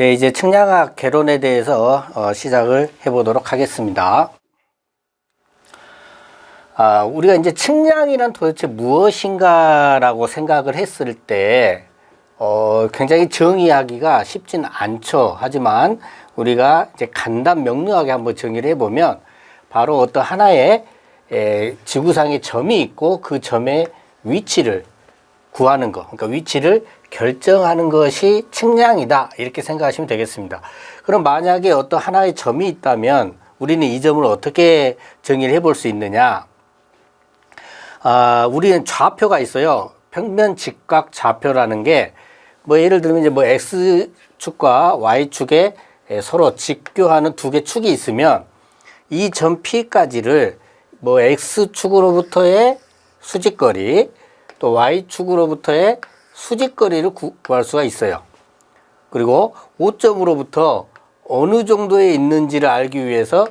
예, 이제 측량학 개론에 대해서 어, 시작을 해보도록 하겠습니다. 아, 우리가 이제 측량이란 도대체 무엇인가라고 생각을 했을 때, 어, 굉장히 정의하기가 쉽진 않죠. 하지만 우리가 이제 간단 명료하게 한번 정의를 해보면, 바로 어떤 하나의 에, 지구상의 점이 있고 그 점의 위치를 구하는 것, 그러니까 위치를 결정하는 것이 측량이다. 이렇게 생각하시면 되겠습니다. 그럼 만약에 어떤 하나의 점이 있다면 우리는 이 점을 어떻게 정의를 해볼 수 있느냐? 아, 우리는 좌표가 있어요. 평면 직각 좌표라는 게 뭐 예를 들면 이제 뭐 X축과 Y축에 서로 직교하는 두 개 축이 있으면 이 점 P까지를 뭐 X축으로부터의 수직거리 또 Y축으로부터의 수직거리를 구할 수가 있어요. 그리고 5점으로부터 어느 정도에 있는지를 알기 위해서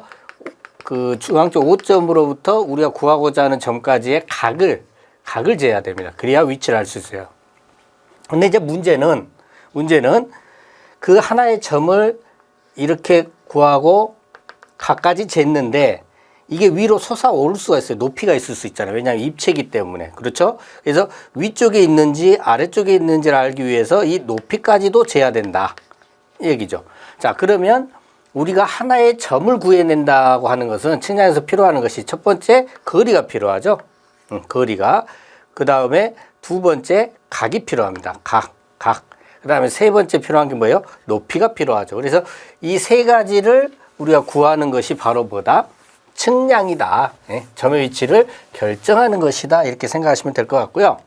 그 중앙쪽 5점으로부터 우리가 구하고자 하는 점까지의 각을 각을 재야 됩니다. 그래야 위치를 알 수 있어요. 근데 이제 문제는 문제는 그 하나의 점을 이렇게 구하고 각까지 쟀는데 이게 위로 솟아오를 수가 있어요. 높이가 있을 수 있잖아요. 왜냐하면 입체이기 때문에. 그렇죠? 그래서 위쪽에 있는지 아래쪽에 있는지를 알기 위해서 이 높이까지도 재야 된다. 이 얘기죠. 자, 그러면 우리가 하나의 점을 구해낸다고 하는 것은 측량에서 필요하는 것이 첫 번째 거리가 필요하죠. 응, 거리가. 그 다음에 두 번째 각이 필요합니다. 각, 각. 그 다음에 세 번째 필요한 게 뭐예요? 높이가 필요하죠. 그래서 이 세 가지를 우리가 구하는 것이 바로 뭐다? 측량이다. 예, 점의 위치를 결정하는 것이다. 이렇게 생각하시면 될 것 같고요.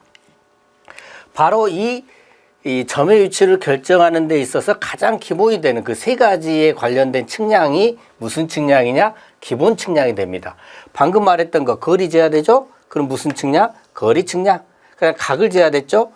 바로 이, 이 점의 위치를 결정하는 데 있어서 가장 기본이 되는 그 세 가지에 관련된 측량이 무슨 측량이냐? 기본 측량이 됩니다. 방금 말했던 거 거리 재야 되죠? 그럼 무슨 측량? 거리 측량. 그냥 각을 재야 됐죠?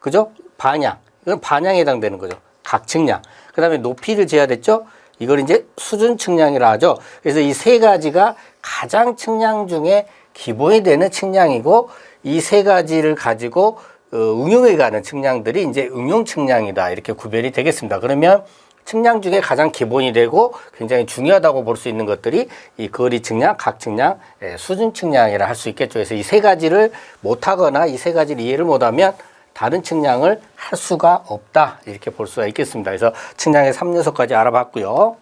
그죠? 반향. 이건 반향에 해당되는 거죠. 각 측량. 그 다음에 높이를 재야 됐죠? 이걸 이제 수준 측량이라 하죠. 그래서 이 세 가지가 가장 측량 중에 기본이 되는 측량이고 이 세 가지를 가지고 어, 응용해 가는 측량들이 이제 응용 측량이다. 이렇게 구별이 되겠습니다. 그러면 측량 중에 가장 기본이 되고 굉장히 중요하다고 볼 수 있는 것들이 이 거리 측량, 각 측량, 예, 수준 측량이라 할 수 있겠죠. 그래서 이 세 가지를 못하거나 이 세 가지를 이해를 못하면 다른 측량을 할 수가 없다. 이렇게 볼 수가 있겠습니다. 그래서 측량의 3요소까지 알아봤고요.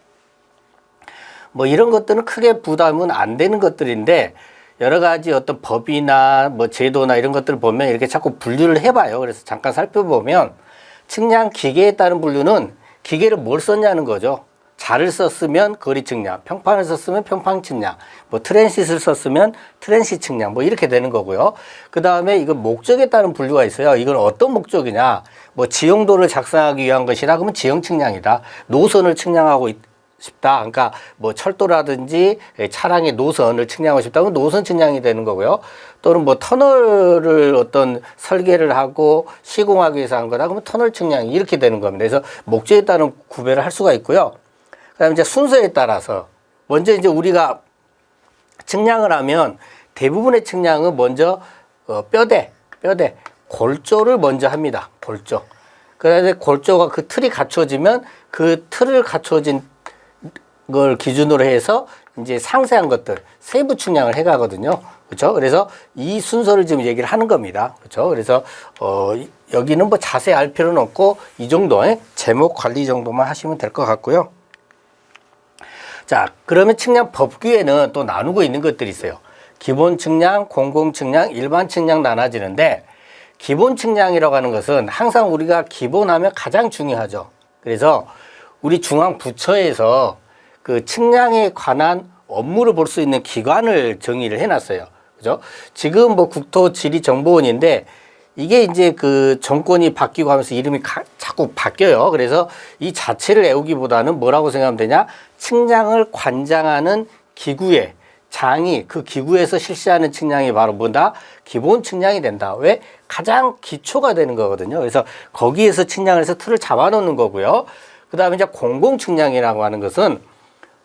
뭐 이런 것들은 크게 부담은 안 되는 것들인데 여러 가지 어떤 법이나 뭐 제도나 이런 것들을 보면 이렇게 자꾸 분류를 해봐요. 그래서 잠깐 살펴보면 측량 기계에 따른 분류는 기계를 뭘 썼냐는 거죠. 자를 썼으면 거리 측량, 평판을 썼으면 평판 측량, 뭐 트랜싯을 썼으면 트랜싯 측량, 뭐 이렇게 되는 거고요. 그 다음에 이건 목적에 따른 분류가 있어요. 이건 어떤 목적이냐? 뭐 지형도를 작성하기 위한 것이라 그러면 지형 측량이다. 노선을 측량하고 있, 싶다. 그러니까 뭐 철도라든지 차량의 노선을 측량하고 싶다면 노선 측량이 되는 거고요. 또는 뭐 터널을 어떤 설계를 하고 시공하기 위해서 한 거다. 그러면 터널 측량이 이렇게 되는 겁니다. 그래서 목적에 따른 구별을 할 수가 있고요. 그다음에 이제 순서에 따라서 먼저 이제 우리가 측량을 하면 대부분의 측량은 먼저 어, 뼈대, 뼈대, 골조를 먼저 합니다. 골조. 그래서 골조가 그 틀이 갖춰지면 그 틀을 갖춰진 걸 기준으로 해서 이제 상세한 것들 세부 측량을 해 가거든요. 그렇죠? 그래서 이 순서를 지금 얘기를 하는 겁니다. 그렇죠? 그래서 어 여기는 뭐 자세히 알 필요는 없고 이 정도의 제목 관리 정도만 하시면 될 것 같고요. 자, 그러면 측량 법규에는 또 나누고 있는 것들이 있어요. 기본 측량, 공공 측량, 일반 측량 나눠지는데 기본 측량이라고 하는 것은 항상 우리가 기본하면 가장 중요하죠. 그래서 우리 중앙 부처에서 그 측량에 관한 업무를 볼 수 있는 기관을 정의를 해놨어요. 그죠? 지금 뭐 국토지리정보원인데 이게 이제 그 정권이 바뀌고 하면서 이름이 가, 자꾸 바뀌어요. 그래서 이 자체를 애우기보다는 뭐라고 생각하면 되냐? 측량을 관장하는 기구의 장이 그 기구에서 실시하는 측량이 바로 뭐다? 기본 측량이 된다. 왜? 가장 기초가 되는 거거든요. 그래서 거기에서 측량을 해서 틀을 잡아놓는 거고요. 그 다음에 이제 공공 측량이라고 하는 것은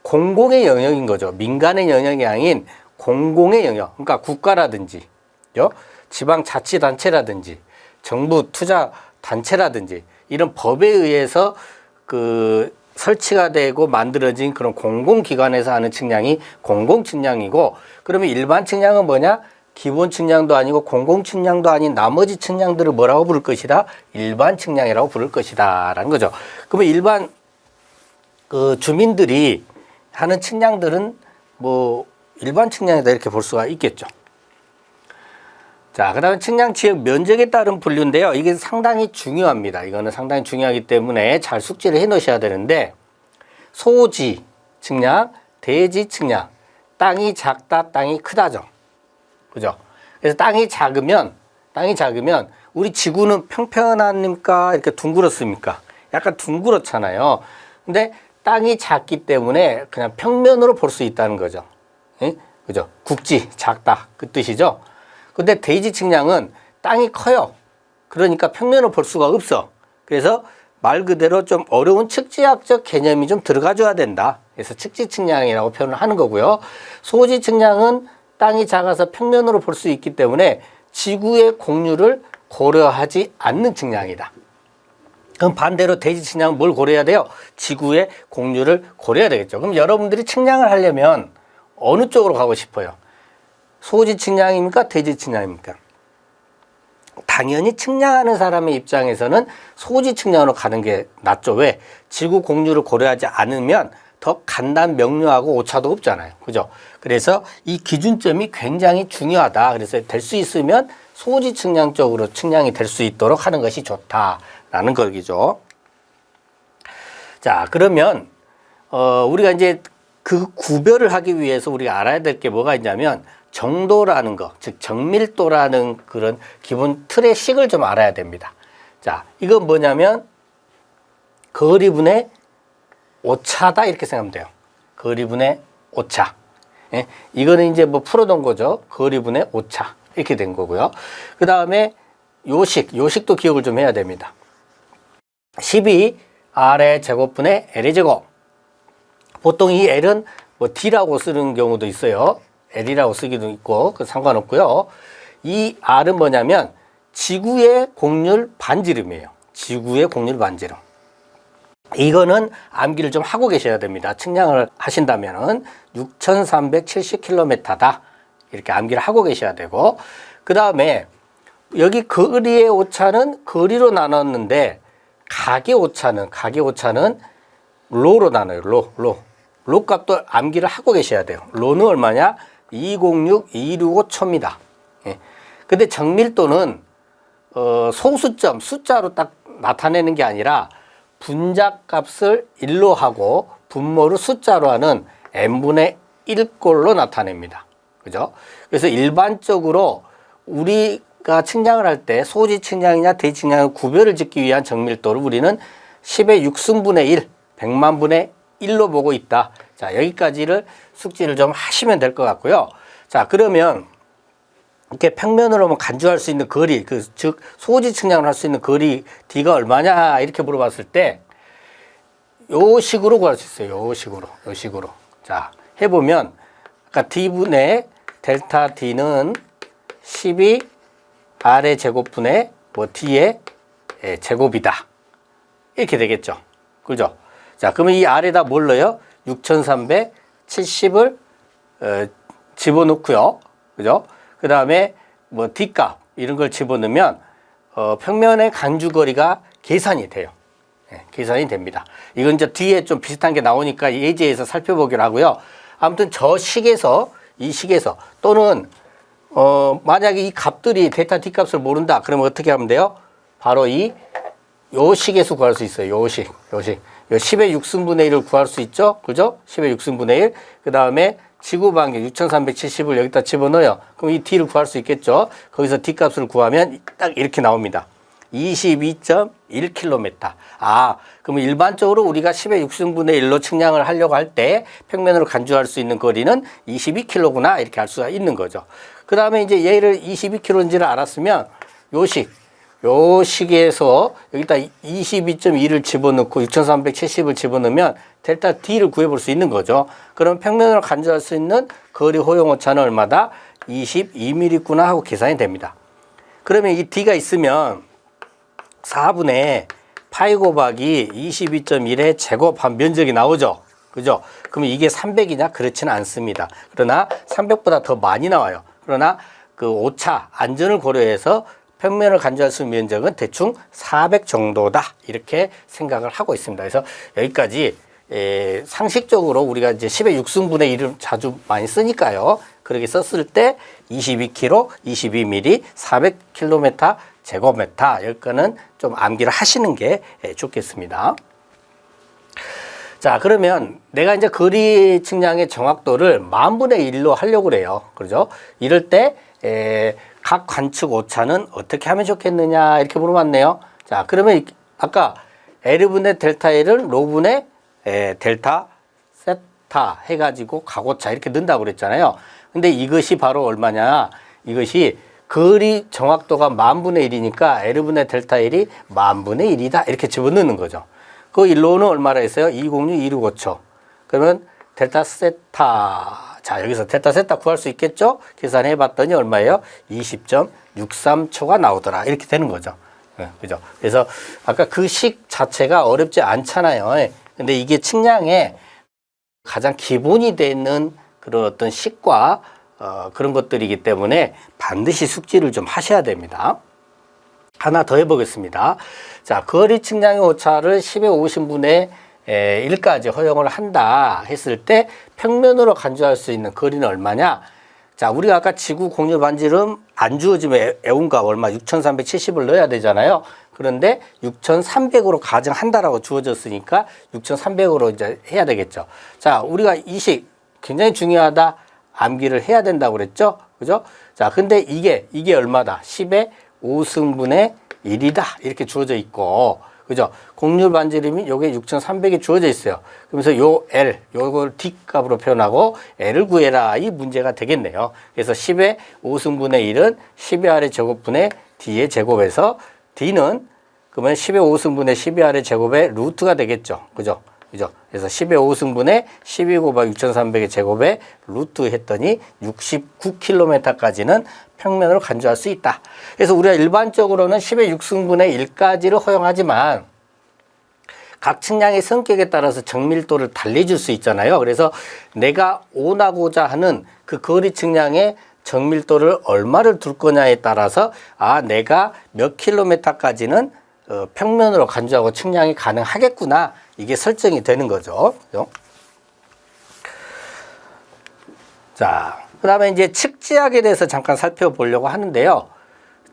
공공의 영역인 거죠. 민간의 영역이 아닌 공공의 영역. 그러니까 국가라든지, 지방자치단체라든지, 정부 투자 단체라든지, 이런 법에 의해서 그 설치가 되고 만들어진 그런 공공기관에서 하는 측량이 공공측량이고 그러면 일반 측량은 뭐냐? 기본 측량도 아니고 공공 측량도 아닌 나머지 측량들을 뭐라고 부를 것이다? 일반 측량이라고 부를 것이다 라는 거죠. 그러면 일반 그 주민들이 하는 측량들은 뭐 일반 측량이다 이렇게 볼 수가 있겠죠. 자, 그 다음에 측량 지역 면적에 따른 분류인데요. 이게 상당히 중요합니다. 이거는 상당히 중요하기 때문에 잘 숙지를 해 놓으셔야 되는데 소지 측량, 대지 측량, 땅이 작다, 땅이 크다죠. 그죠? 그래서 땅이 작으면 땅이 작으면 우리 지구는 평평합니까? 이렇게 둥그렇습니까? 약간 둥그렇잖아요. 근데 땅이 작기 때문에 그냥 평면으로 볼 수 있다는 거죠. 예? 그죠? 국지 작다 그 뜻이죠. 근데 대지 측량은 땅이 커요. 그러니까 평면을 볼 수가 없어. 그래서 말 그대로 좀 어려운 측지학적 개념이 좀 들어가줘야 된다. 그래서 측지 측량이라고 표현을 하는 거고요. 소지 측량은 땅이 작아서 평면으로 볼 수 있기 때문에 지구의 공유를 고려하지 않는 측량이다. 그럼 반대로 대지 측량은 뭘 고려해야 돼요? 지구의 공유를 고려해야 되겠죠. 그럼 여러분들이 측량을 하려면 어느 쪽으로 가고 싶어요? 소지 측량입니까? 대지 측량입니까? 당연히 측량하는 사람의 입장에서는 소지 측량으로 가는 게 낫죠. 왜? 지구 공유를 고려하지 않으면 더 간단 명료하고 오차도 없잖아요. 그죠? 그래서 이 기준점이 굉장히 중요하다. 그래서 될 수 있으면 소지 측량 쪽으로 측량이 될 수 있도록 하는 것이 좋다라는 거기죠. 자, 그러면 어 우리가 이제 그 구별을 하기 위해서 우리가 알아야 될 게 뭐가 있냐면 정도라는 거, 즉 정밀도라는 그런 기본 틀의 식을 좀 알아야 됩니다. 자, 이건 뭐냐면 거리분의 오차다 이렇게 생각하면 돼요. 거리분의 오차. 예? 이거는 이제 뭐 풀어놓은 거죠. 거리분의 오차 이렇게 된 거고요. 그 다음에 요식, 요식도 기억을 좀 해야 됩니다. 12 R의 제곱분의 L의 제곱. 보통 이 L은 뭐 D라고 쓰는 경우도 있어요. L이라고 쓰기도 있고 그 상관없고요. 이 R은 뭐냐면 지구의 공률 반지름이에요. 지구의 공률 반지름. 이거는 암기를 좀 하고 계셔야 됩니다. 측량을 하신다면은 6,370km다. 이렇게 암기를 하고 계셔야 되고, 그 다음에 여기 거리의 오차는 거리로 나눴는데, 각의 오차는, 각의 오차는 로로 나눠요. 로, 로. 로 값도 암기를 하고 계셔야 돼요. 로는 얼마냐? 206, 265 초입니다. 예. 근데 정밀도는, 어, 소수점, 숫자로 딱 나타내는 게 아니라, 분자 값을 1로 하고 분모를 숫자로 하는 n분의 1꼴로 나타냅니다. 그죠? 그래서 일반적으로 우리가 측량을 할 때 소지 측량이냐 대지 측량을 구별을 짓기 위한 정밀도를 우리는 10의 6승분의 1, 100만 분의 1로 보고 있다. 자, 여기까지를 숙지를 좀 하시면 될 것 같고요. 자, 그러면 이렇게 평면으로 뭐 간주할 수 있는 거리, 그, 즉, 소지 측량을 할 수 있는 거리, D가 얼마냐, 이렇게 물어봤을 때, 요 식으로 구할 수 있어요. 요 식으로, 요 식으로. 자, 해 보면, 아까 D분의 델타 D는 12 R의 제곱분의 뭐 D의 예, 제곱이다. 이렇게 되겠죠. 그죠? 자, 그러면 이 R에다 뭘 넣어요? 6370을 어, 집어넣고요. 그죠? 그 다음에 뭐 D값 이런 걸 집어넣으면 어, 평면의 간주거리가 계산이 돼요. 예, 계산이 됩니다. 이건 이제 뒤에 좀 비슷한 게 나오니까 예제에서 살펴보기로 하고요. 아무튼 저 식에서 이 식에서 또는 어, 만약에 이 값들이 데이터 D 값을 모른다. 그러면 어떻게 하면 돼요? 바로 이 요 식에서 구할 수 있어요. 요 식, 요 식. 요 10의 6승분의 1을 구할 수 있죠? 그죠? 10의 6승분의 1. 그 다음에 지구 반경 6370을 여기다 집어넣어요. 그럼 이 D를 구할 수 있겠죠? 거기서 D 값을 구하면 딱 이렇게 나옵니다. 22.1km. 아, 그러면 일반적으로 우리가 10의 6승분의 1로 측량을 하려고 할 때 평면으로 간주할 수 있는 거리는 22km구나 이렇게 할 수가 있는 거죠. 그 다음에 이제 얘를 22km인지를 알았으면 요식, 요 식에서 여기다 22.2를 집어넣고 6370을 집어넣으면 델타 D를 구해볼 수 있는 거죠. 그럼 평면으로 간주할 수 있는 거리 호용 오차는 얼마다? 22mm구나 하고 계산이 됩니다. 그러면 이 D가 있으면 4분의 파이 곱하기 22.1의 제곱한 면적이 나오죠. 그죠? 그러면 이게 300이냐? 그렇지는 않습니다. 그러나 300보다 더 많이 나와요. 그러나 그 오차 안전을 고려해서 평면을 간주할 수 있는 면적은 대충 400 정도다. 이렇게 생각을 하고 있습니다. 그래서 여기까지 에, 상식적으로 우리가 이제 10의 6승분의 1을 자주 많이 쓰니까요. 그렇게 썼을 때 22km, 22mm, 400km 제곱미터 여기까는 좀 암기를 하시는 게 에, 좋겠습니다. 자, 그러면 내가 이제 거리 측량의 정확도를 만분의 1로 하려고 그래요. 그러죠? 이럴 때, 에, 각 관측 오차는 어떻게 하면 좋겠느냐, 이렇게 물어봤네요. 자, 그러면 이- 아까 L분의 델타 L을 로분의 에, 델타 세타 해가지고 각오차 이렇게 넣는다고 그랬잖아요. 근데 이것이 바로 얼마냐? 이것이 거리 정확도가 만분의 1이니까 L분의 델타 L이 만분의 1이다. 이렇게 집어넣는 거죠. 그 일로는 얼마나 했어요? 206, 265초. 그러면 델타 세타. 자, 여기서 델타 세타 구할 수 있겠죠? 계산해 봤더니 얼마예요? 20.63초가 나오더라. 이렇게 되는 거죠. 예, 그죠? 그래서 아까 그 식 자체가 어렵지 않잖아요. 예. 근데 이게 측량의 가장 기본이 되는 그런 어떤 식과 어, 그런 것들이기 때문에 반드시 숙지를 좀 하셔야 됩니다. 하나 더 해보겠습니다. 자, 거리 측량의 오차를 10의 50분의 1까지 허용을 한다 했을 때 평면으로 간주할 수 있는 거리는 얼마냐? 자, 우리가 아까 지구 공유 반지름 안 주어지면 애- 애운값 얼마 6,370을 넣어야 되잖아요. 그런데 6,300으로 가정한다라고 주어졌으니까 6,300으로 이제 해야 되겠죠. 자, 우리가 이식 굉장히 중요하다. 암기를 해야 된다고 그랬죠. 그죠? 자, 근데 이게 이게 얼마다? 10의 5승분의 1이다. 이렇게 주어져 있고. 그죠? 공률 반지름이 요게 6,300이 주어져 있어요. 그러면서 요 L, 요걸 D 값으로 표현하고 L을 구해라. 이 문제가 되겠네요. 그래서 10의 5승분의 1은 10의 아래 제곱분의 D의 제곱에서 D는 그러면 10의 5승분의 12 아래 제곱의 루트가 되겠죠. 그죠? 그죠? 그래서 10의 5승분의 12 곱하기 6,300의 제곱에 루트 했더니 69km까지는 평면으로 간주할 수 있다. 그래서 우리가 일반적으로는 10의 6승분의 1까지를 허용하지만 각 측량의 성격에 따라서 정밀도를 달리줄 수 있잖아요. 그래서 내가 원하고자 하는 그 거리 측량의 정밀도를 얼마를 둘 거냐에 따라서 아 내가 몇 킬로미터까지는 어, 평면으로 간주하고 측량이 가능하겠구나 이게 설정이 되는 거죠. 그죠? 자, 그 다음에 이제 측지학에 대해서 잠깐 살펴보려고 하는데요.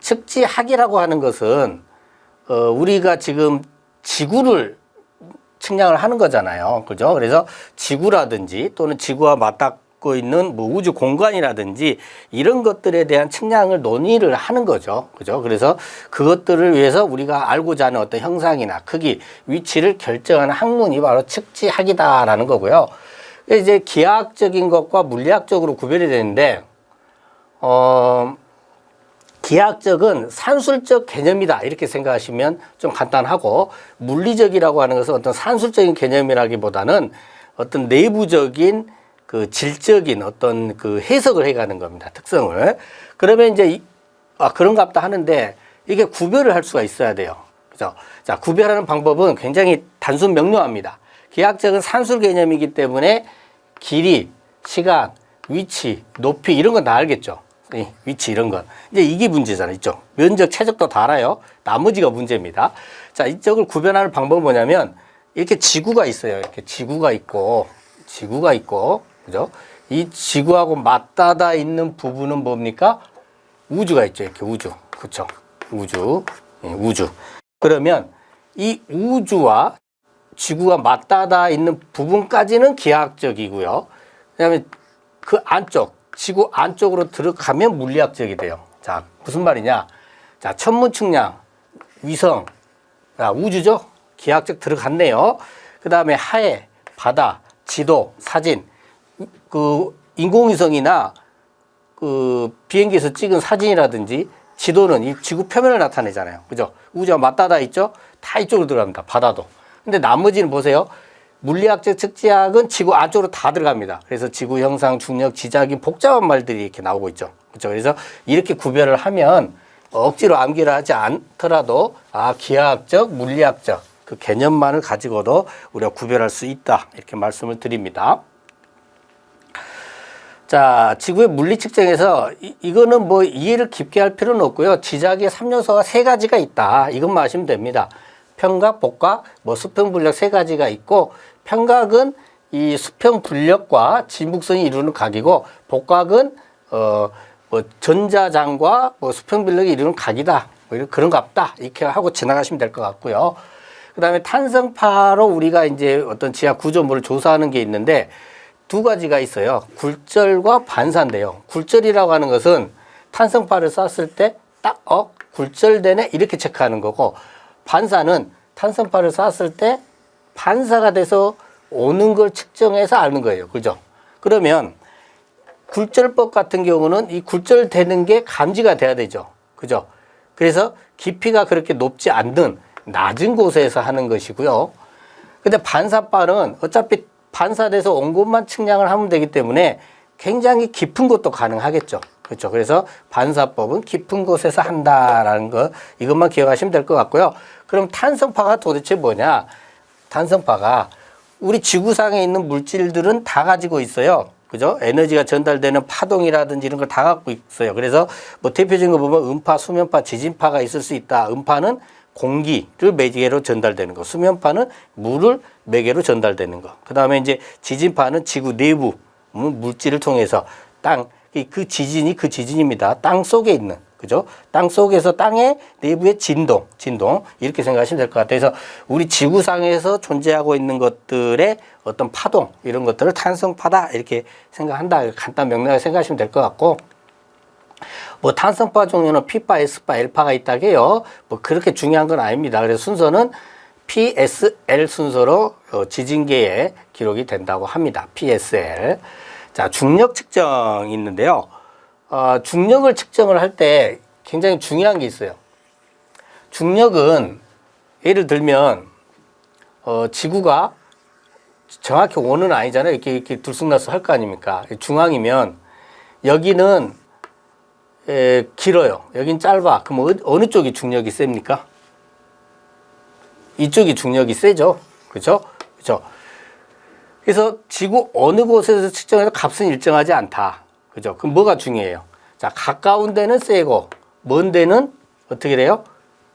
측지학이라고 하는 것은 어, 우리가 지금 지구를 측량을 하는 거잖아요. 그죠? 그래서 지구라든지 또는 지구와 맞닿고 있는 뭐 우주 공간이라든지 이런 것들에 대한 측량을 논의를 하는 거죠. 그죠? 그래서 그것들을 위해서 우리가 알고자 하는 어떤 형상이나 크기, 위치를 결정하는 학문이 바로 측지학이다라는 거고요. 이제 기하학적인 것과 물리학적으로 구별이 되는데, 어, 기하학적은 산술적 개념이다. 이렇게 생각하시면 좀 간단하고 물리적이라고 하는 것은 어떤 산술적인 개념이라기보다는 어떤 내부적인 그 질적인 어떤 그 해석을 해가는 겁니다 특성을. 그러면 이제 이- 아 그런갑다 하는데 이게 구별을 할 수가 있어야 돼요. 그죠? 자 구별하는 방법은 굉장히 단순 명료합니다 기하학적은 산술 개념이기 때문에 길이 시간 위치 높이 이런 건 다 알겠죠 이 위치 이런 건 이제 이게 문제잖아요. 이쪽 면적 최적도 다 알아요. 나머지가 문제입니다. 자 이쪽을 구별하는 방법은 뭐냐면 이렇게 지구가 있어요. 이렇게 지구가 있고 지구가 있고 그죠? 이 지구하고 맞닿아 있는 부분은 뭡니까? 우주가 있죠. 이렇게 우주 그렇죠? 우주 예, 우주 그러면 이 우주와 지구가 맞닿아 있는 부분까지는 기하학적이고요. 그다음에 그 안쪽 지구 안쪽으로 들어가면 물리학적이 돼요. 자 무슨 말이냐? 자 천문 측량, 위성, 자, 우주죠. 기하학적 들어갔네요. 그 다음에 하해, 바다, 지도, 사진, 그 인공위성이나 그 비행기에서 찍은 사진이라든지 지도는 이 지구 표면을 나타내잖아요. 그죠? 우주와 맞닿아 있죠? 다 이쪽으로 들어갑니다. 바다도. 근데 나머지는 보세요. 물리학적 측지학은 지구 안쪽으로 다 들어갑니다. 그래서 지구 형상, 중력, 지작이 복잡한 말들이 이렇게 나오고 있죠. 그렇죠? 그래서 이렇게 구별을 하면 억지로 암기를 하지 않더라도 아 기하학적, 물리학적 그 개념만을 가지고도 우리가 구별할 수 있다. 이렇게 말씀을 드립니다. 자, 지구의 물리 측정에서 이, 이거는 뭐 이해를 깊게 할 필요는 없고요. 지작의 3요소가 세 가지가 있다. 이것만 아시면 됩니다. 평각, 복각, 뭐 수평 분력 세 가지가 있고 평각은 이 수평 분력과 진북선이 이루는 각이고 복각은 어 뭐 전자장과 뭐 수평 분력이 이루는 각이다. 뭐 이런 그런 같다. 이렇게 하고 지나가시면 될 것 같고요. 그다음에 탄성파로 우리가 이제 어떤 지하 구조물을 조사하는 게 있는데 두 가지가 있어요. 굴절과 반사인데요. 굴절이라고 하는 것은 탄성파를 쐈을 때 딱, 어, 굴절되네? 이렇게 체크하는 거고, 반사는 탄성파를 쐈을 때 반사가 돼서 오는 걸 측정해서 아는 거예요. 그죠? 그러면 굴절법 같은 경우는 이 굴절되는 게 감지가 돼야 되죠. 그죠? 그래서 깊이가 그렇게 높지 않는 낮은 곳에서 하는 것이고요. 근데 반사발은 어차피 반사돼서 온 곳만 측량을 하면 되기 때문에 굉장히 깊은 곳도 가능하겠죠. 그렇죠. 그래서 반사법은 깊은 곳에서 한다라는 거 이것만 기억하시면 될 것 같고요. 그럼 탄성파가 도대체 뭐냐? 탄성파가 우리 지구상에 있는 물질들은 다 가지고 있어요. 그죠? 에너지가 전달되는 파동이라든지 이런 걸 다 갖고 있어요. 그래서 뭐 대표적인 거 보면 음파, 수면파, 지진파가 있을 수 있다. 음파는 공기를 매개로 전달되는 거. 수면파는 물을 매개로 전달되는 거. 그 다음에 이제 지진파는 지구 내부 음, 물질을 통해서 땅, 그 지진이 그 지진입니다. 땅 속에 있는. 그죠? 땅 속에서 땅의 내부의 진동, 진동. 이렇게 생각하시면 될 것 같아요. 그래서 우리 지구상에서 존재하고 있는 것들의 어떤 파동, 이런 것들을 탄성파다. 이렇게 생각한다. 간단 명료하게 생각하시면 될 것 같고. 뭐 탄성파 종류는 P파, S파, L파가 있다게요. 뭐 그렇게 중요한 건 아닙니다. 그래서 순서는 PSL 순서로 어, 지진계에 기록이 된다고 합니다. PSL. 자, 중력 측정이 있는데요. 어, 중력을 측정을 할 때 굉장히 중요한 게 있어요. 중력은 예를 들면 어, 지구가 정확히 원은 아니잖아요. 이렇게 이렇게 들쑥날쑥 할 거 아닙니까? 중앙이면 여기는 에, 길어요. 여긴 짧아. 그럼 어, 어느 쪽이 중력이 셉니까? 이쪽이 중력이 세죠. 그죠? 그죠? 그래서 지구 어느 곳에서 측정해도 값은 일정하지 않다. 그죠? 그럼 뭐가 중요해요? 자, 가까운 데는 세고, 먼 데는 어떻게 돼요?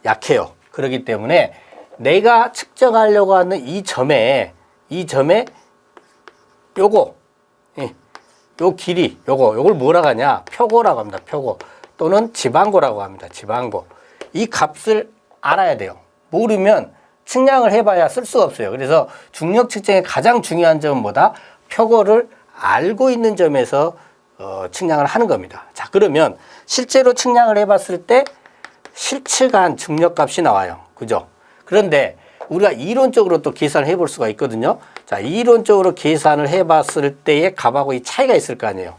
약해요. 그렇기 때문에 내가 측정하려고 하는 이 점에, 이 점에 요거, 예, 요 길이, 요거, 요걸 뭐라고 하냐? 표고라고 합니다. 표고. 또는 지방고라고 합니다. 지방고. 이 값을 알아야 돼요. 모르면 측량을 해봐야 쓸 수가 없어요. 그래서 중력 측정의 가장 중요한 점은 뭐다? 표고를 알고 있는 점에서 어, 측량을 하는 겁니다. 자, 그러면 실제로 측량을 해봤을 때 실측한 중력 값이 나와요. 그죠? 그런데 우리가 이론적으로 또 계산을 해볼 수가 있거든요. 자, 이론적으로 계산을 해봤을 때의 값하고 이 차이가 있을 거 아니에요.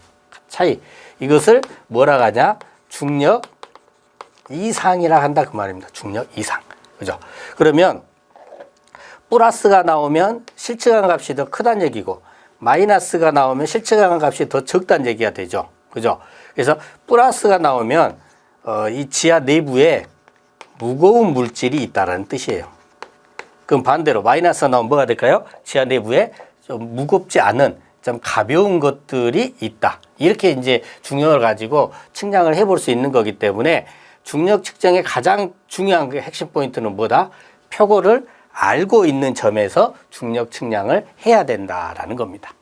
차이. 이것을 뭐라 하냐? 중력 이상이라 한다 그 말입니다. 중력 이상. 그죠? 그러면 플러스가 나오면 실측한 값이 더 크다는 얘기고 마이너스가 나오면 실측한 값이 더 적다는 얘기가 되죠. 그죠? 그래서 플러스가 나오면 어, 이 지하 내부에 무거운 물질이 있다는 뜻이에요. 그럼 반대로 마이너스가 나오면 뭐가 될까요? 지하 내부에 좀 무겁지 않은 좀 가벼운 것들이 있다. 이렇게 이제 중력을 가지고 측량을 해볼 수 있는 거기 때문에 중력 측정의 가장 중요한 그 핵심 포인트는 뭐다? 표고를 알고 있는 점에서 중력 측량을 해야 된다라는 겁니다.